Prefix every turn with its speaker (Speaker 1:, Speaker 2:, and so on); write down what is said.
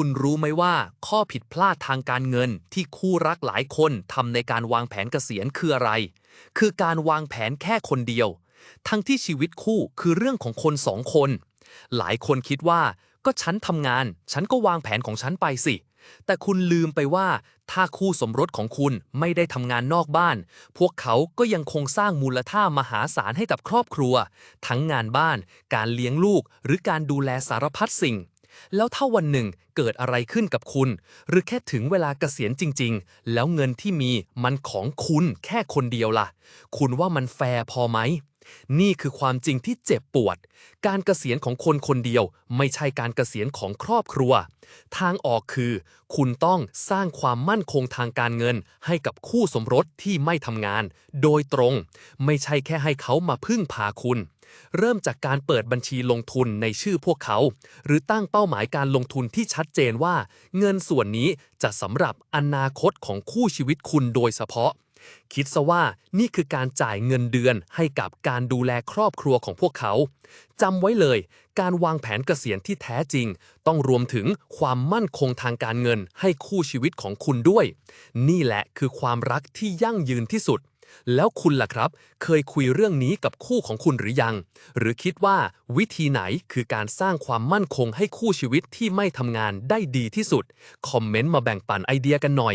Speaker 1: คุณรู้ไหมว่าข้อผิดพลาดทางการเงินที่คู่รักหลายคนทำในการวางแผนเกษียณคืออะไร คือการวางแผนแค่คนเดียว ทั้งที่ชีวิตคู่คือเรื่องของคนสองคน หลายคนคิดว่าก็ฉันทำงาน ฉันก็วางแผนของฉันไปสิ แต่คุณลืมไปว่า ถ้าคู่สมรสของคุณไม่ได้ทำงานนอกบ้าน พวกเขาก็ยังคงสร้างมูลค่ามหาศาลให้กับครอบครัว ทั้งงานบ้าน การเลี้ยงลูก หรือการดูแลสารพัดสิ่ง แล้วถ้าวันหนึ่งเกิดอะไรขึ้นกับคุณ หรือแค่ถึงเวลาเกษียณจริง ๆ แล้วเงินที่มีมันของคุณแค่คนเดียวล่ะ คุณว่ามันแฟร์พอไหม นี่คือความจริงที่เจ็บปวด การเกษียณของคนคนเดียว ไม่ใช่การเกษียณของครอบครัว ทางออกคือ คุณต้องสร้างความมั่นคงทางการเงิน ให้กับคู่สมรสที่ไม่ทำงาน โดยตรง ไม่ใช่แค่ให้เขามาพึ่งพาคุณ เริ่มจากการเปิดบัญชีลงทุนในชื่อพวกเขา หรือตั้งเป้าหมายการลงทุนที่ชัดเจนว่า เงินส่วนนี้จะสำหรับอนาคตของคู่ชีวิตคุณโดยเฉพาะ คิดซะว่านี่คือการจ่ายเงินเดือนให้กับการดูแลครอบครัวของพวกเขา จำไว้เลย การวางแผนเกษียณที่แท้จริง ต้องรวมถึงความมั่นคงทางการเงินให้คู่ชีวิตของคุณด้วย นี่แหละคือความรักที่ยั่งยืนที่สุด แล้วคุณล่ะครับ เคยคุยเรื่องนี้กับคู่ของคุณหรือยัง หรือคิดว่าวิธีไหนคือการสร้างความมั่นคงให้คู่ชีวิตที่ไม่ทำงานได้ดีที่สุด คอมเมนต์มาแบ่งปันไอเดียกันหน่อย